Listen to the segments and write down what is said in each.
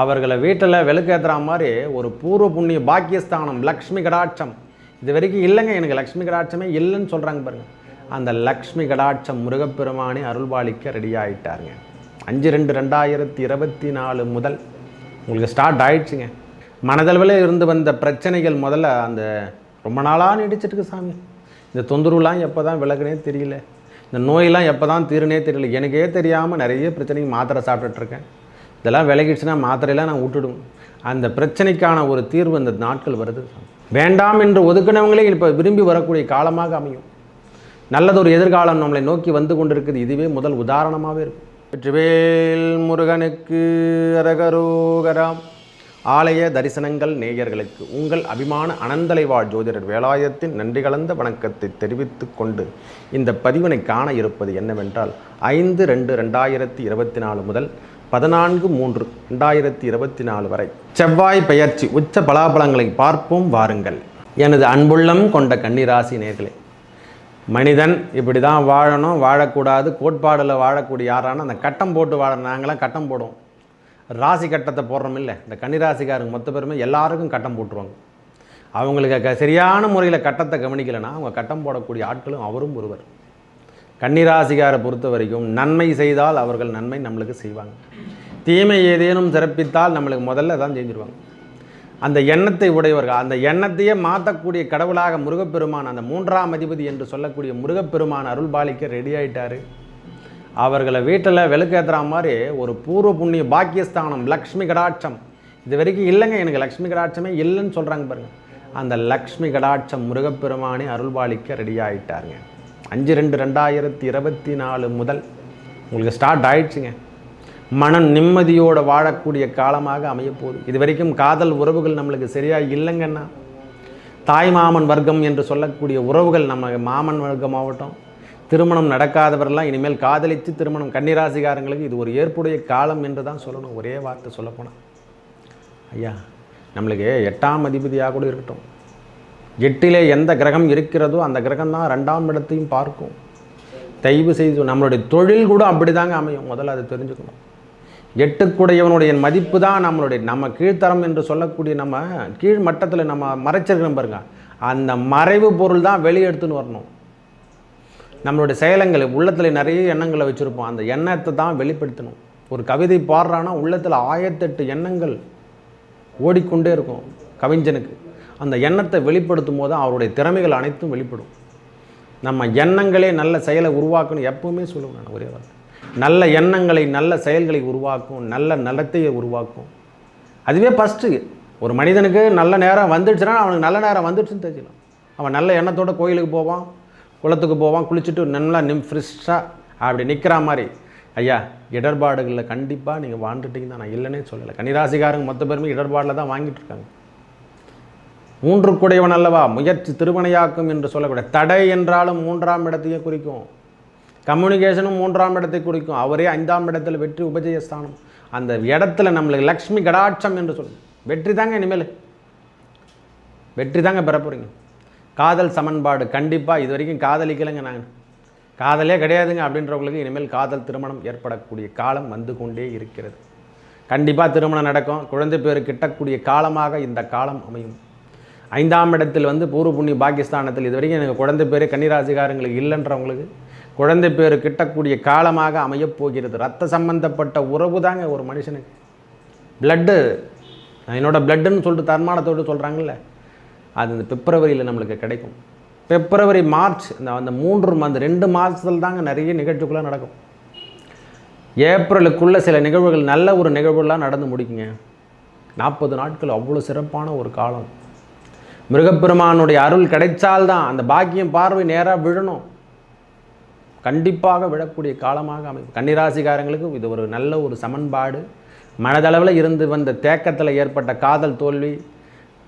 அவர்களை வீட்டில் விளக்கேற்றுற மாதிரி ஒரு பூர்வ புண்ணிய பாக்கியஸ்தானம் லக்ஷ்மி கடாட்சம். இது வரைக்கும் இல்லைங்க எனக்கு லக்ஷ்மி கடாட்சமே இல்லைன்னு சொல்கிறாங்க பாருங்கள் அந்த லக்ஷ்மி கடாட்சம் முருகப்பெருமானி அருள்பாலிக்க ரெடி ஆகிட்டாருங்க அஞ்சு ரெண்டு ரெண்டாயிரத்தி இருபத்தி நாலு முதல் உங்களுக்கு ஸ்டார்ட் ஆயிடுச்சுங்க. மனதளவில் இருந்து வந்த பிரச்சனைகள் முதல்ல அந்த ரொம்ப நாளாக நீடிச்சிட்டு இருக்கு சாமி. இந்த தொந்தரவுலாம் எப்போ தான் விலகுனே தெரியல. இந்த நோயெல்லாம் எப்போ தான் தீருனே தெரியல. எனக்கே தெரியாமல் நிறைய பிரச்சனைக்கு மாத்திரை சாப்பிட்டுட்ருக்கேன் இதெல்லாம் விலகிடுச்சுன்னா மாத்திரையெல்லாம் நான் விட்டுடும். அந்த பிரச்சனைக்கான ஒரு தீர்வு இந்த நாட்கள் வருது. வேண்டாம் என்று ஒதுக்கினவங்களே இப்போ விரும்பி வரக்கூடிய காலமாக அமையும். நல்லதொரு எதிர்காலம் நம்மளை நோக்கி வந்து கொண்டிருக்குது. இதுவே முதல் உதாரணமாகவே இருக்கும். வெற்றிவேல் முருகனுக்கு அரகரோகராம். ஆலய தரிசனங்கள் நேயர்களுக்கு உங்கள் அபிமான அனந்தலைவாழ் ஜோதிடர் வேலாயத்தின் நன்றி கலந்த வணக்கத்தை தெரிவித்து கொண்டு இந்த பதிவினை காண இருப்பது என்னவென்றால் ஐந்து ரெண்டு ரெண்டாயிரத்தி இருபத்தி நாலு முதல் பதினான்கு மூன்று ரெண்டாயிரத்தி இருபத்தி நாலு வரை. செவ்வாய் பெயர்ச்சி உச்ச பலாபலங்களை பார்ப்போம் வாருங்கள். எனது அன்புள்ளம் கொண்ட கன்னிராசி நேர்களே மனிதன் இப்படி தான் வாழணும் வாழக்கூடாது கோட்பாடில் வாழக்கூடிய யாரான அந்த கட்டம் போட்டு வாழ நாங்களாம் கட்டம் போடுவோம். ராசி கட்டத்தை போடுறோம் இல்லை இந்த கன்னிராசிக்காரங்க மொத்த பேருமே எல்லாருக்கும் கட்டம் போட்டுருவாங்க. அவங்களுக்கு க சரியான முறையில் கட்டத்தை கவனிக்கலைன்னா அவங்க கட்டம் போடக்கூடிய ஆட்களும் அவரும் ஒருவர். கன்னிராசிகாரை பொறுத்த வரைக்கும் நன்மை செய்தால் அவர்கள் நன்மை நம்மளுக்கு செய்வாங்க. தீமை ஏதேனும் சிறப்பித்தால் நம்மளுக்கு முதல்ல தான் செஞ்சுருவாங்க. அந்த எண்ணத்தை உடையவர்கள் அந்த எண்ணத்தையே மாற்றக்கூடிய கடவுளாக முருகப்பெருமான் அந்த மூன்றாம் அதிபதி என்று சொல்லக்கூடிய முருகப்பெருமான் அருள்பாலிக்க ரெடி ஆயிட்டார். அவர்களை வீட்டில் விளக்கேற்றுற மாதிரி ஒரு பூர்வ புண்ணிய பாக்கியஸ்தானம் லக்ஷ்மி கடாட்சம். இது வரைக்கும் இல்லைங்க எனக்கு லக்ஷ்மி கடாட்சமே இல்லைன்னு சொல்கிறாங்க பாருங்கள் அந்த லக்ஷ்மி கடாட்சம் முருகப்பெருமானே அருள்பாலிக்க ரெடி ஆகிட்டாருங்க அஞ்சு ரெண்டு ரெண்டாயிரத்தி இருபத்தி நாலு முதல் உங்களுக்கு ஸ்டார்ட் ஆயிடுச்சுங்க. மனம் நிம்மதியோடு வாழக்கூடிய காலமாக அமையப்போகுது இது வரைக்கும் காதல் உறவுகள் நம்மளுக்கு சரியாக இல்லைங்கன்னா தாய் மாமன் வர்க்கம் என்று சொல்லக்கூடிய உறவுகள் நம்ம மாமன் வர்க்கம் ஆகட்டும் திருமணம் நடக்காதவரெல்லாம் இனிமேல் காதலித்து திருமணம் கன்னிராசிகாரங்களுக்கு இது ஒரு ஏற்புடைய காலம் என்று தான் சொல்லணும். ஒரே வார்த்தை சொல்லப்போனால் ஐயா நம்மளுக்கு எட்டாம் அதிபதியாக கூட இருக்கட்டும். எட்டிலே எந்த கிரகம் இருக்கிறதோ அந்த கிரகம் தான் ரெண்டாம் இடத்தையும் பார்க்கும். தயவு செய்து நம்மளுடைய தொழில் கூட அப்படி தாங்க அமையும். முதல்ல அதை தெரிஞ்சுக்கணும். எட்டுக்குடையவனுடைய மதிப்பு தான் நம்மளுடைய நம்ம கீழ்த்தரம் என்று சொல்லக்கூடிய நம்ம கீழ் மட்டத்தில் நம்ம மறைச்சிருக்கிறோம் பாருங்க. அந்த மறைவு பொருள் தான் வெளியெடுத்துன்னு வரணும். நம்மளுடைய செயலங்கள் உள்ளத்தில் நிறைய எண்ணங்களை வச்சுருப்போம். அந்த எண்ணத்தை தான் வெளிப்படுத்தணும். ஒரு கவிதை பாடுறான்னா உள்ளத்தில் ஆயிரத்தெட்டு எண்ணங்கள் ஓடிக்கொண்டே இருக்கும் கவிஞனுக்கு. அந்த எண்ணத்தை வெளிப்படுத்தும் போது அவருடைய திறமைகள் அனைத்தும் வெளிப்படும். நம்ம எண்ணங்களே நல்ல செயலை உருவாக்கணும் எப்பவுமே சொல்லுவேன் நான் ஒரே வார்த்தை. நல்ல எண்ணங்களை நல்ல செயல்களை உருவாக்கும் நல்ல நடத்தையை உருவாக்கும். அதுவே ஃபஸ்ட்டு ஒரு மனிதனுக்கு நல்ல நேரம் வந்துடுச்சுன்னா அவனுக்கு நல்ல நேரம் வந்துடுச்சுன்னு தெரிஞ்சுக்கலாம். அவன் நல்ல எண்ணத்தோட கோயிலுக்கு போவான் குளத்துக்கு போவான் குளிச்சுட்டு நல்லா நிம் ஃப்ரெஷ்ஷாக அப்படி நிற்கிற மாதிரி. ஐயா இடர்பாடுகளில் கண்டிப்பாக நீங்கள் வாழ்ந்துட்டீங்க தான் நான் இல்லைன்னே சொல்லலை. கன்னிராசிக்காரங்க மொத்த பேருமே இடர்பாடில் தான் வாங்கிட்டு இருக்காங்க. மூன்று குடையவன் அல்லவா? முயற்சி திருமணையாக்கும் என்று சொல்லக்கூடிய தடை என்றாலும் மூன்றாம் இடத்தையே குறிக்கும். கம்யூனிகேஷனும் மூன்றாம் இடத்தை குறிக்கும். அவரே ஐந்தாம் இடத்தில் வெற்றி உபஜயஸ்தானம். அந்த இடத்துல நம்மளுக்கு லக்ஷ்மி கடாட்சம் என்று சொல்லும் வெற்றி தாங்க இனிமேல். வெற்றி தாங்க பெற போகிறீங்க காதல் சமன்பாடு கண்டிப்பாக இது வரைக்கும் காதலிக்கலைங்க நாங்கள் காதலே கிடையாதுங்க அப்படின்றவங்களுக்கு இனிமேல் காதல் திருமணம் ஏற்படக்கூடிய காலம் வந்து கொண்டே இருக்கிறது. கண்டிப்பாக திருமணம் நடக்கும். குழந்தை பேர் கிட்டக்கூடிய காலமாக இந்த காலம் அமையும். ஐந்தாம் இடத்தில் வந்து பூர்வ புண்ணிய பாகிஸ்தானத்தில் இது வரைக்கும் எனக்கு குழந்தை பேர் கன்னிராசிகாரங்களுக்கு இல்லைன்றவங்களுக்கு குழந்தை பேர் கிட்டக்கூடிய காலமாக அமையப் போகிறது. ரத்த சம்பந்தப்பட்ட உறவு தாங்க ஒரு மனுஷனுக்கு. பிளட்டு என்னோடய பிளட்டுன்னு சொல்லிட்டு தன்மானத்தோடு சொல்கிறாங்கல்ல அது இந்த பிப்ரவரியில் நம்மளுக்கு கிடைக்கும். பிப்ரவரி மார்ச் இந்த அந்த மூன்று அந்த ரெண்டு மாதத்தில் தாங்க நிறைய நிகழ்ச்சிக்குள்ளே நடக்கும். ஏப்ரலுக்குள்ளே சில நிகழ்வுகள் நல்ல ஒரு நிகழ்வுகள்லாம் நடந்து முடிக்குங்க. நாற்பது நாட்கள் அவ்வளோ சிறப்பான ஒரு காலம். மிருகப்பெருமானுடைய அருள் கிடைச்சால்தான் அந்த பாக்கியம் பார்வை நேராக விழணும். கண்டிப்பாக விழக்கூடிய காலமாக அமைப்பு கன்னிராசிக்காரங்களுக்கு இது ஒரு நல்ல ஒரு சமன்பாடு. மனதளவில் இருந்து வந்த தேக்கத்தில் ஏற்பட்ட காதல் தோல்வி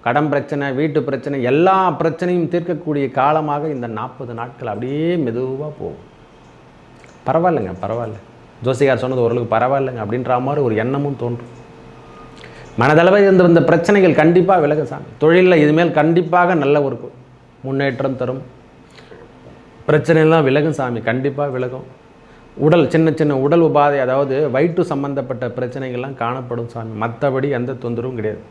கடன் பிரச்சனை வீட்டு பிரச்சனை எல்லா பிரச்சனையும் தீர்க்கக்கூடிய காலமாக இந்த நாற்பது நாட்கள் அப்படியே மெதுவாக போகும். பரவாயில்லைங்க பரவாயில்ல. ஜோசிகார் சொன்னது ஓரளவுக்கு பரவாயில்லைங்க அப்படின்ற மாதிரி ஒரு எண்ணமும் தோன்றும். மனதளவில் இருந்து வந்த பிரச்சனைகள் கண்டிப்பாக விலக சாமி. தொழிலில் இதுமேல் கண்டிப்பாக நல்ல ஒரு முன்னேற்றம் தரும். பிரச்சனைலாம் விலகும் சாமி கண்டிப்பாக விலகும். உடல் சின்ன சின்ன உடல் உபாதை அதாவது வயிற்று சம்பந்தப்பட்ட பிரச்சனைகள்லாம் காணப்படும் சாமி. மற்றபடி எந்த தொந்தரவும் கிடையாது.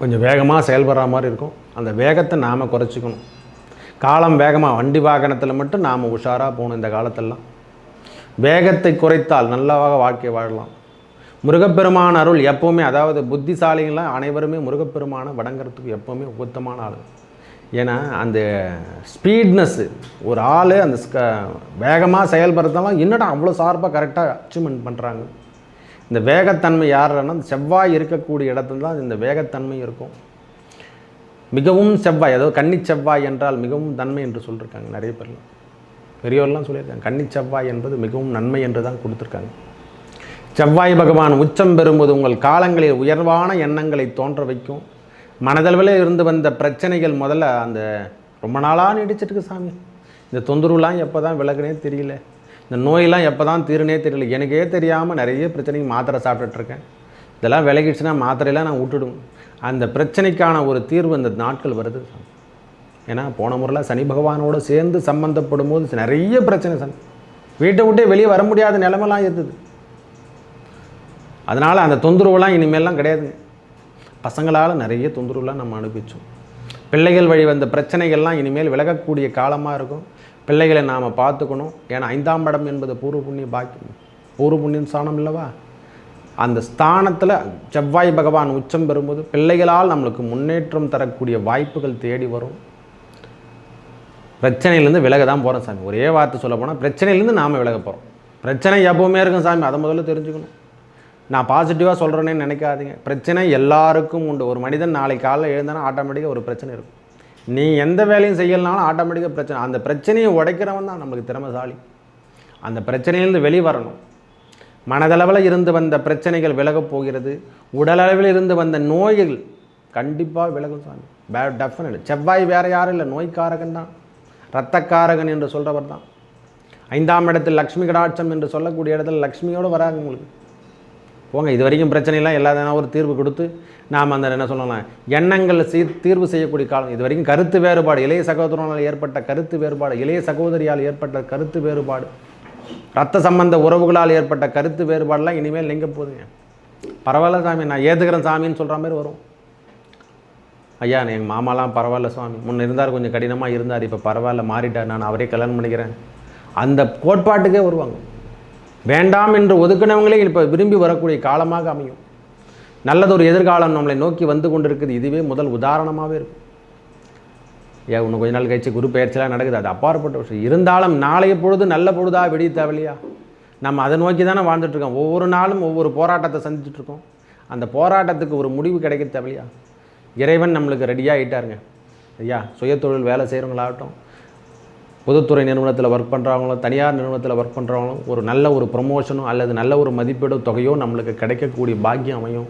கொஞ்சம் வேகமாக செயல்படுற மாதிரி இருக்கும். அந்த வேகத்தை நாம் குறைச்சிக்கணும். காலம் வேகமாக வண்டி வாகனத்தில் மட்டும் நாம் உஷாராக போகணும் இந்த காலத்தெல்லாம். வேகத்தை குறைத்தால் நல்லாவாக வாழ்க்கை வாழலாம். முருகப்பெருமான அருள் எப்போவுமே அதாவது புத்திசாலிகளாக அனைவருமே முருகப்பெருமானை வணங்குறதுக்கு எப்போவுமே உத்தமான ஆள். ஏன்னா அந்த ஸ்பீட்னஸ்ஸு ஒரு ஆள் அந்த வேகமாக செயல்படுறதெல்லாம் என்னடா அவ்வளோ சார்பாக கரெக்டாக அச்சீவ்மெண்ட் பண்ணுறாங்க இந்த வேகத்தன்மை யாருன்னா செவ்வாய் இருக்கக்கூடிய இடத்துல தான் இந்த வேகத்தன்மை இருக்கும். மிகவும் செவ்வாய் அதாவது கன்னி செவ்வாய் என்றால் மிகவும் நன்மை என்று சொல்லியிருக்காங்க நிறைய பேர்லாம். பெரியவர்லாம் சொல்லியிருக்காங்க கன்னி செவ்வாய் என்பது மிகவும் நன்மை என்று தான் கொடுத்துருக்காங்க. செவ்வாய் பகவான் உச்சம் பெறும்போது உங்கள் காலங்களில் உயர்வான எண்ணங்களை தோன்ற வைக்கும். மனதளவில் இருந்து வந்த பிரச்சனைகள் முதல்ல அந்த ரொம்ப நாளாக நீடிச்சிட்டு இருக்கு சாமி. இந்த தொந்தரவுலாம் எப்போ தான் விலகுனே தெரியல. இந்த நோயெல்லாம் எப்போ தான் தீருனே தெரியல. எனக்கே தெரியாமல் நிறைய பிரச்சனைக்கு மாத்திரை சாப்பிட்டுட்ருக்கேன். இதெல்லாம் விலகிடுச்சுன்னா மாத்திரையெல்லாம் நான் விட்டுடும் அந்த பிரச்சனைக்கான ஒரு தீர்வு இந்த நாட்கள் வருது. ஏன்னா போன முறையில் சனி பகவானோடு சேர்ந்து சம்மந்தப்படும் போது நிறைய பிரச்சனை சன். வீட்டை விட்டே வெளியே வர முடியாத நிலமெல்லாம் இருந்தது. அதனால் அந்த தொந்தரவுலாம் இனிமேல்லாம் கிடையாதுங்க. பசங்களால் நிறைய தொந்தரவுலாம் நம்ம அனுப்பிச்சோம் பிள்ளைகள் வழி வந்த பிரச்சனைகள்லாம் இனிமேல் விலகக்கூடிய காலமாக இருக்கும். பிள்ளைகளை நாம் பார்த்துக்கணும். ஏன்னா ஐந்தாம் இடம் என்பது பூர்வ புண்ணிய பாக்கியம். பூர்வ புண்ணியம் ஸ்தானம் இல்லவா? அந்த ஸ்தானத்தில் செவ்வாய் பகவான் உச்சம் பெறும்போது பிள்ளைகளால் நம்மளுக்கு முன்னேற்றம் தரக்கூடிய வாய்ப்புகள் தேடி வரும். பிரச்சனையிலேருந்து விலக தான் போகிறோம் சாமி. ஒரே வார்த்தை சொல்ல போனால் பிரச்சனையிலேருந்து நாம் விலக போகிறோம் பிரச்சனை எப்போவுமே இருக்கும் சாமி. அதை முதல்ல தெரிஞ்சுக்கணும். நான் பாசிட்டிவாக சொல்கிறேன்னு நினைக்காதீங்க. பிரச்சனை எல்லாருக்கும் உண்டு. ஒரு மனிதன் நாளைக்கு காலையில் எழுந்தானா ஆட்டோமேட்டிக்காக ஒரு பிரச்சனை இருக்கும். நீ எந்த வேலையும் செய்யலனாலும் ஆட்டோமேட்டிக்காக பிரச்சனை. அந்த பிரச்சனையை உடைக்கிறவன் தான் நம்மளுக்கு திறமைசாலி. அந்த பிரச்சனையிலேருந்து வெளியே வரணும். மனதளவில் இருந்து வந்த பிரச்சனைகள் விலகப் போகிறது. உடலளவில் இருந்து வந்த நோய்கள் கண்டிப்பாக விலகும் சாமி. பே டெஃபினட் செவ்வாய் வேறு யாரும் இல்லை. நோய்க்காரகன் தான். ரத்தக்காரகன் என்று சொல்கிறவர் தான். ஐந்தாம் இடத்தில் லக்ஷ்மி கடாட்சம் என்று சொல்லக்கூடிய இடத்துல லக்ஷ்மியோடு வராங்க உங்களுக்கு. போங்க இது வரைக்கும் பிரச்சனைலாம் எல்லா ஒரு தீர்வு கொடுத்து நாம் அந்த என்ன சொல்லலாம் எண்ணங்கள் சீ தீர்வு செய்யக்கூடிய காலம். இது வரைக்கும் கருத்து வேறுபாடு இளைய சகோதரனால் ஏற்பட்ட கருத்து வேறுபாடு இளைய சகோதரியால் ஏற்பட்ட கருத்து வேறுபாடு ரத்த சம்பந்த உறவுகளால் ஏற்பட்ட கருத்து வேறுபாடெல்லாம் இனிமேல் நீங்க போதுங்க. பரவாயில்ல சாமி நான் ஏற்றுக்கிறேன் சாமின்னு சொல்கிற மாதிரி வரும். ஐயா எங்கள் மாமாலாம் பரவாயில்ல சுவாமி முன்ன இருந்தார் கொஞ்சம் கடினமாக இருந்தார் இப்போ பரவாயில்ல மாறிட்டார் நான் அவரே கல்யாணம் பண்ணிக்கிறேன். அந்த கோட்பாட்டுக்கே வருவாங்க. வேண்டாம் என்று ஒதுக்கினவங்களே இப்போ விரும்பி வரக்கூடிய காலமாக அமையும். நல்லதொரு எதிர்காலம் நம்மளை நோக்கி வந்து கொண்டிருக்குது. இதுவே முதல் உதாரணமாகவே இருக்கும். ஏன் இன்னும் கொஞ்ச நாள் கழிச்சு குரு பயிற்சியெலாம் நடக்குது. அது அப்பாற்பட்ட விஷயம். இருந்தாலும் நாளைய பொழுது நல்ல பொழுதாக விடிய தேவையில்லையா? நம்ம அதை நோக்கி தானே வாழ்ந்துட்டுருக்கோம். ஒவ்வொரு நாளும் ஒவ்வொரு போராட்டத்தை சந்திச்சுட்ருக்கோம் அந்த போராட்டத்துக்கு ஒரு முடிவு கிடைக்க தேவையா இறைவன் நம்மளுக்கு ரெடியாக ஆகிட்டாருங்க ஐயா சுயத்தொழில் வேலை செய்கிறவங்களாகட்டும் பொதுத்துறை நிறுவனத்தில் ஒர்க் பண்ணுறவங்களும் தனியார் நிறுவனத்தில் ஒர்க் பண்ணுறவங்களும் ஒரு நல்ல ஒரு ப்ரொமோஷனோ அல்லது நல்ல ஒரு மதிப்பீடு தொகையோ நம்மளுக்கு கிடைக்கக்கூடிய பாக்கியம் அமையும்.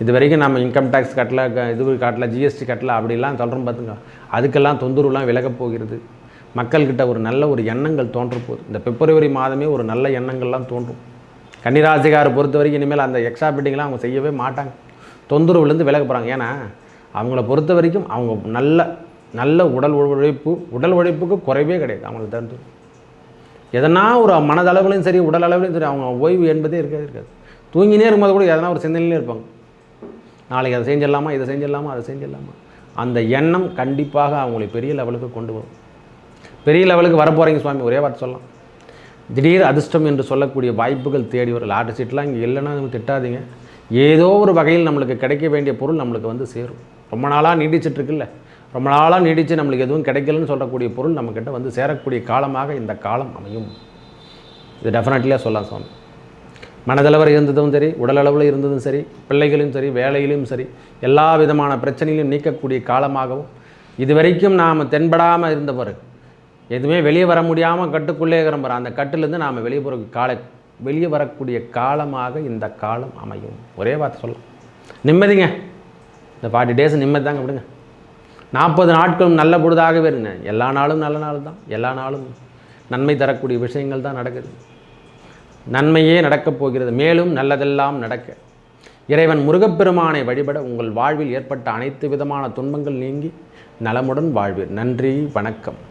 இது வரைக்கும் நம்ம இன்கம் டேக்ஸ் கட்டல க- இது கட்டல ஜிஎஸ்டி கட்டல அப்படிலாம் சொல்கிறோம் பார்த்துங்க அதுக்கெல்லாம் தொந்தரவுலாம் விலகப் போகிறது. மக்கள்கிட்ட ஒரு நல்ல ஒரு எண்ணங்கள் தோன்ற போகுது. இந்த பிப்ரவரி மாதமே ஒரு நல்ல எண்ணங்கள்லாம் தோன்றும். கன்னிராசிகாரை பொறுத்த வரைக்கும் இனிமேல் அந்த எக்ஸ்ட்ரா பிட்டிங்லாம் அவங்க செய்யவே மாட்டாங்க. தொந்தரவுலேருந்து விலக போகிறாங்க ஏன்னா அவங்கள பொறுத்த வரைக்கும் அவங்க நல்ல நல்ல உடல் உழைப்பு உடல் உழைப்புக்கு குறைவே கிடையாது அவங்களுக்கு தந்து எதனா ஒரு மனதளவுலையும் சரி உடல் அளவுலையும் சரி அவங்க ஓய்வு என்பதே இருக்காது இருக்காது. தூங்கினே இருக்கும்போது கூட எதனா ஒரு சிந்தனையிலே இருப்பாங்க. நாளைக்கு அதை செஞ்சிடலாமா இதை செஞ்சிடலாமா அதை செஞ்சிடலாமா? அந்த எண்ணம் கண்டிப்பாக அவங்களை பெரிய லெவலுக்கு கொண்டு வரும். பெரிய லெவலுக்கு வரப்போகிறீங்க சுவாமி ஒரே வார்த்தை சொல்லலாம். திடீர் அதிர்ஷ்டம் என்று சொல்லக்கூடிய வாய்ப்புகள் தேடி வரும் லாட்டரி சீட்லாம் இங்கே இல்லைன்னா திட்டாதீங்க. ஏதோ ஒரு வகையில் நம்மளுக்கு கிடைக்க வேண்டிய பொருள் நம்மளுக்கு வந்து சேரும். ரொம்ப நாளாக நீடிச்சிட்ருக்குல்ல ரொம்ப நாளாக நீடித்து நம்மளுக்கு எதுவும் கிடைக்கலன்னு சொல்லக்கூடிய பொருள் நம்மக்கிட்ட வந்து சேரக்கூடிய காலமாக இந்த காலம் அமையும். இது டெஃபினட்லியாக சொல்லலாம் சுவாமி. மனதளவில் இருந்ததும் சரி உடலளவில் இருந்ததும் சரி பிள்ளைகளையும் சரி வேலையிலும் சரி எல்லா விதமான பிரச்சனைகளையும் நீக்கக்கூடிய காலமாகவும் இதுவரைக்கும் நாம் தென்படாமல் இருந்தவர் எதுவுமே வெளியே வர முடியாமல் கட்டுக்குள்ளே இருக்கிற அந்த கட்டுலேருந்து நாம் வெளியே போகிற கால வெளியே வரக்கூடிய காலமாக இந்த காலம் அமையும். ஒரே வார்த்தை சொல்லலாம். நிம்மதிங்க. இந்த ஃபார்ட்டி டேஸ் நிம்மதி தாங்க விடுங்க. நாற்பது நாட்களும் நல்ல பொழுதாகவே இருங்க எல்லா நாளும் நல்ல நாள் தான். எல்லா நாளும் நன்மை தரக்கூடிய விஷயங்கள் தான் நடக்குது. நன்மையே நடக்கப் போகிறது. மேலும் நல்லதெல்லாம் நடக்க. இறைவன் முருகப்பெருமானை வழிபட உங்கள் வாழ்வில் ஏற்பட்ட அனைத்து விதமான துன்பங்கள் நீங்கி நலமுடன் வாழ்வீர். நன்றி வணக்கம்.